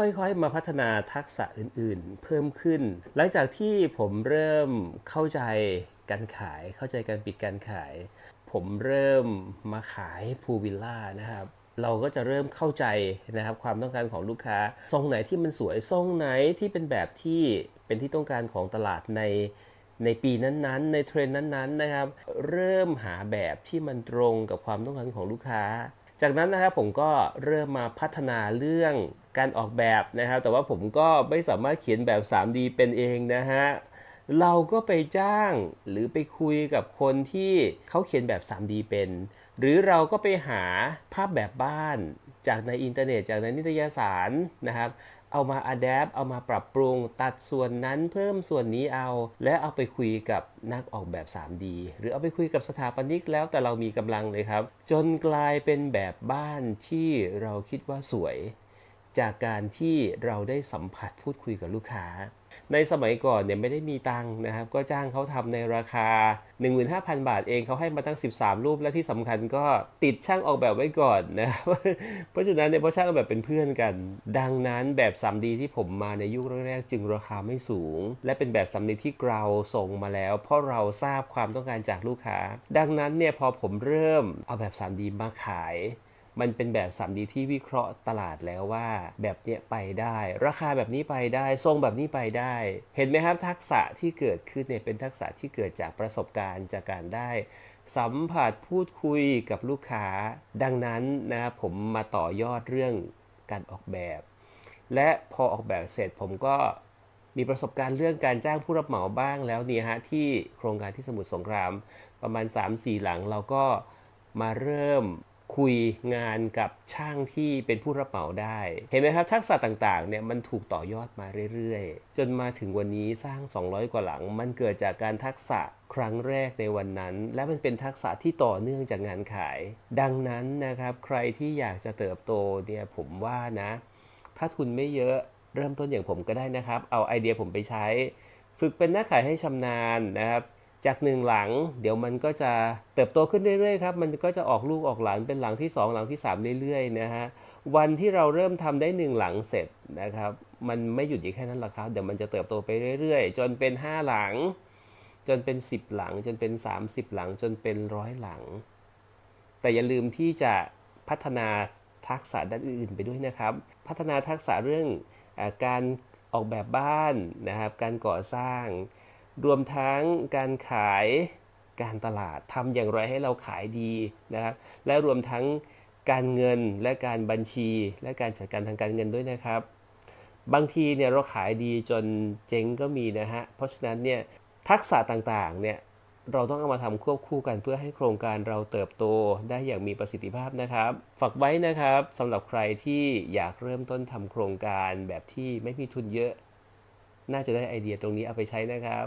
ค่อยๆ มาพัฒนาทักษะอื่นๆ เพิ่มขึ้น หลังจากที่ผมเริ่มเข้าใจการขาย เข้าใจการปิดการขาย ผมเริ่มมาขายพูวิลล่านะครับเราก็จะเริ่มเข้าใจนะครับความต้องการของลูกค้าทรงไหนที่มันสวยทรงไหนที่เป็นแบบที่เป็นที่ต้องการของตลาดในในปีนั้นๆ ในเทรนด์นั้นๆนะครับ เริ่มหาแบบที่มันตรงกับความต้องการของลูกค้า จากนั้นนะครับผมก็เริ่มมาพัฒนาเรื่องการออกแบบนะครับ แต่ว่าผมก็ไม่สามารถเขียนแบบ 3D เป็นเองนะฮะเราก็ไปจ้างหรือไปคุยกับคนที่เขาเขียนแบบ 3D เป็น หรือเราก็ไปหาภาพแบบบ้าน จากในอินเทอร์เน็ต จากในนิตยสารนะครับ เอามาอัดแอปเอามาปรับปรุง ตัดส่วนนั้นเพิ่มส่วนนี้เอา และเอาไปคุยกับนักออกแบบ 3D หรือเอาไปคุยกับสถาปนิกแล้วแต่เรามีกำลังเลยครับ จนกลายเป็นแบบบ้านที่เราคิดว่าสวย จากการที่เราได้สัมผัสพูดคุยกับลูกค้า ในสมัยก่อนเนี่ยไม่ได้มีตังค์นะครับ ก็จ้างเขาทำในราคา 15,000 บาทเองเขาให้มาตั้ง 13 รูปและที่สำคัญก็ติดช่างออกแบบไว้ก่อนนะครับเพราะฉะนั้นเนี่ยเพราะช่างออกแบบเป็นเพื่อนกัน ดังนั้นแบบ 3D ที่ผมมาในยุคแรกๆจึงราคาไม่สูง และเป็นแบบ 3D ที่เราส่งมาแล้ว เพราะเราทราบความต้องการจากลูกค้า ดังนั้นเนี่ยพอผมเริ่มเอาแบบ 3D มาขาย มันเป็นแบบ 3D ที่วิเคราะห์ตลาดแล้วว่าแบบเนี้ยไปได้ ราคาแบบนี้ไปได้ ทรงแบบนี้ไปได้ เห็นไหมครับทักษะที่เกิดขึ้นเนี่ยเป็นทักษะที่เกิดจากประสบการณ์จากการได้สัมผัสพูดคุยกับลูกค้า ดังนั้นนะครับผมมาต่อยอดเรื่องการออกแบบ และพอออกแบบเสร็จผมก็มีประสบการณ์เรื่องการจ้างผู้รับเหมาบ้างแล้วเนี่ยฮะที่โครงการที่สมุทรสงครามประมาณ 3-4 หลังเราก็มาเริ่ม คุยงานกับช่างที่เป็นผู้รับเหมาได้ เห็นไหมครับ ทักษะต่างๆเนี่ยมันถูกต่อยอดมาเรื่อยๆ จนมาถึงวันนี้สร้าง 200 กว่าหลัง มันเกิดจากการทักษะครั้งแรกในวันนั้น และมันเป็นทักษะที่ต่อเนื่องจากงานขาย ดังนั้นนะครับ ใครที่อยากจะเติบโตเนี่ยผมว่านะ ถ้าทุนไม่เยอะเริ่มต้นอย่างผมก็ได้นะครับ เอาไอเดียผมไปใช้ ฝึกเป็นนักขายให้ชำนาญนะครับ จากหนึ่งหลัง เดี๋ยวมันก็จะเติบโตขึ้นเรื่อยๆครับ มันก็จะออกลูกออกหลานเป็นหลังที่ 2 หลังที่ 3 เรื่อยๆนะฮะ วันที่เราเริ่มทำได้หนึ่งหลังเสร็จนะครับ มันไม่หยุดอยู่แค่นั้นหรอกครับ เดี๋ยวมันจะเติบโตไปเรื่อยๆ จนเป็น 5 หลัง จนเป็น 10 หลัง จนเป็น 30 หลัง จนเป็นร้อยหลัง แต่อย่าลืมที่จะพัฒนาทักษะด้านอื่นๆไปด้วยนะครับ พัฒนาทักษะเรื่องอการออกแบบบ้านนะครับ การก่อสร้าง รวมทั้งการขายการตลาดทำอย่างไรให้เราขายดีนะครับ และรวมทั้งการเงินและการบัญชี และการจัดการทางการเงินด้วยนะครับ บางทีเนี่ยเราขายดีจนเจ๊งก็มีนะฮะเพราะฉะนั้นเนี่ยทักษะต่างๆเนี่ยเราต้องเอามาทำควบคู่กันเพื่อให้โครงการเราเติบโตได้อย่างมีประสิทธิภาพนะครับ ฝากไว้นะครับสำหรับใครที่อยากเริ่มต้นทำโครงการแบบที่ไม่มีทุนเยอะ น่าจะได้ไอเดียตรงนี้เอาไปใช้นะครับ